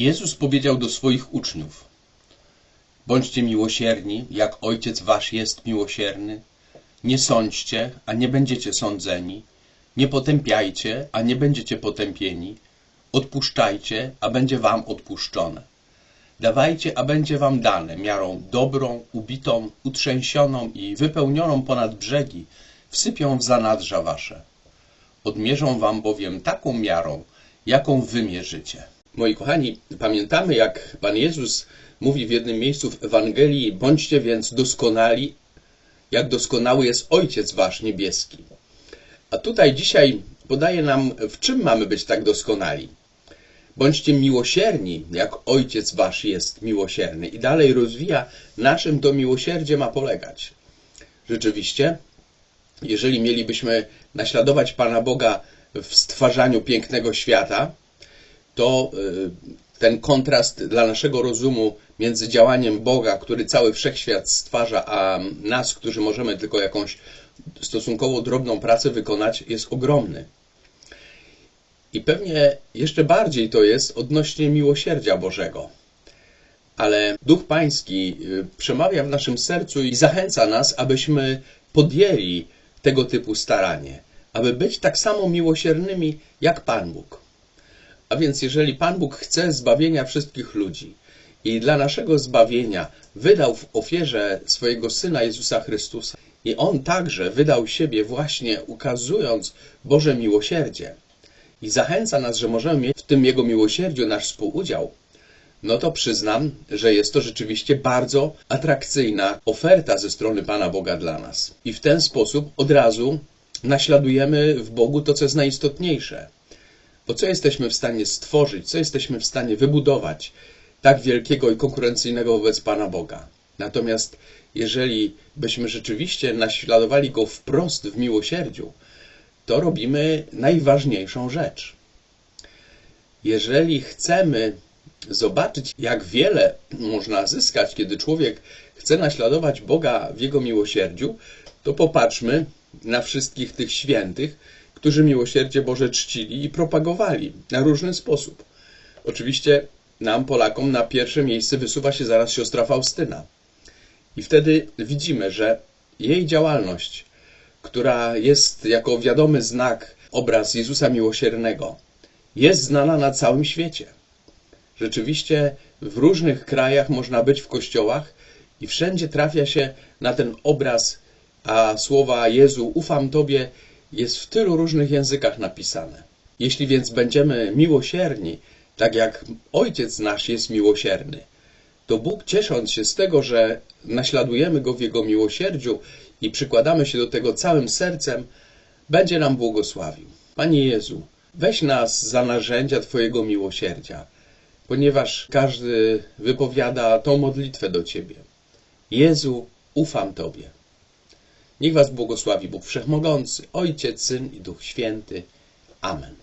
Jezus powiedział do swoich uczniów: Bądźcie miłosierni, jak Ojciec wasz jest miłosierny. Nie sądźcie, a nie będziecie sądzeni. Nie potępiajcie, a nie będziecie potępieni. Odpuszczajcie, a będzie wam odpuszczone. Dawajcie, a będzie wam dane miarą dobrą, ubitą, utrzęsioną i wypełnioną ponad brzegi, wsypią w zanadrza wasze. Odmierzą wam bowiem taką miarą, jaką wymierzycie. Moi kochani, pamiętamy jak Pan Jezus mówi w jednym miejscu w Ewangelii: Bądźcie więc doskonali, jak doskonały jest Ojciec Wasz niebieski. A tutaj dzisiaj podaje nam, w czym mamy być tak doskonali. Bądźcie miłosierni, jak Ojciec Wasz jest miłosierny. I dalej rozwija, na czym to miłosierdzie ma polegać. Rzeczywiście, jeżeli mielibyśmy naśladować Pana Boga w stwarzaniu pięknego świata, to y, ten kontrast dla naszego rozumu między działaniem Boga, który cały wszechświat stwarza, a nas, którzy możemy tylko jakąś stosunkowo drobną pracę wykonać, jest ogromny. I pewnie jeszcze bardziej to jest odnośnie miłosierdzia Bożego. Ale Duch Pański y, przemawia w naszym sercu i zachęca nas, abyśmy podjęli tego typu staranie, aby być tak samo miłosiernymi jak Pan Bóg. A więc, jeżeli Pan Bóg chce zbawienia wszystkich ludzi i dla naszego zbawienia wydał w ofierze swojego Syna Jezusa Chrystusa, i On także wydał siebie właśnie ukazując Boże miłosierdzie i zachęca nas, że możemy mieć w tym Jego miłosierdziu nasz współudział, no to przyznam, że jest to rzeczywiście bardzo atrakcyjna oferta ze strony Pana Boga dla nas. I w ten sposób od razu naśladujemy w Bogu to, co jest najistotniejsze. Bo co jesteśmy w stanie stworzyć, co jesteśmy w stanie wybudować tak wielkiego i konkurencyjnego wobec Pana Boga. Natomiast jeżeli byśmy rzeczywiście naśladowali Go wprost w miłosierdziu, to robimy najważniejszą rzecz. Jeżeli chcemy zobaczyć, jak wiele można zyskać, kiedy człowiek chce naśladować Boga w Jego miłosierdziu, to popatrzmy na wszystkich tych świętych, którzy miłosierdzie Boże czcili i propagowali na różny sposób. Oczywiście nam, Polakom, na pierwsze miejsce wysuwa się zaraz siostra Faustyna. I wtedy widzimy, że jej działalność, która jest jako wiadomy znak, obraz Jezusa Miłosiernego, jest znana na całym świecie. Rzeczywiście w różnych krajach można być w kościołach i wszędzie trafia się na ten obraz, a słowa Jezu, ufam Tobie, jest w tylu różnych językach napisane. Jeśli więc będziemy miłosierni, tak jak Ojciec nasz jest miłosierny, to Bóg, ciesząc się z tego, że naśladujemy Go w Jego miłosierdziu i przykładamy się do tego całym sercem, będzie nam błogosławił. Panie Jezu, weź nas za narzędzia Twojego miłosierdzia, ponieważ każdy wypowiada tą modlitwę do Ciebie. Jezu, ufam Tobie. Niech Was błogosławi Bóg Wszechmogący, Ojciec, Syn i Duch Święty. Amen.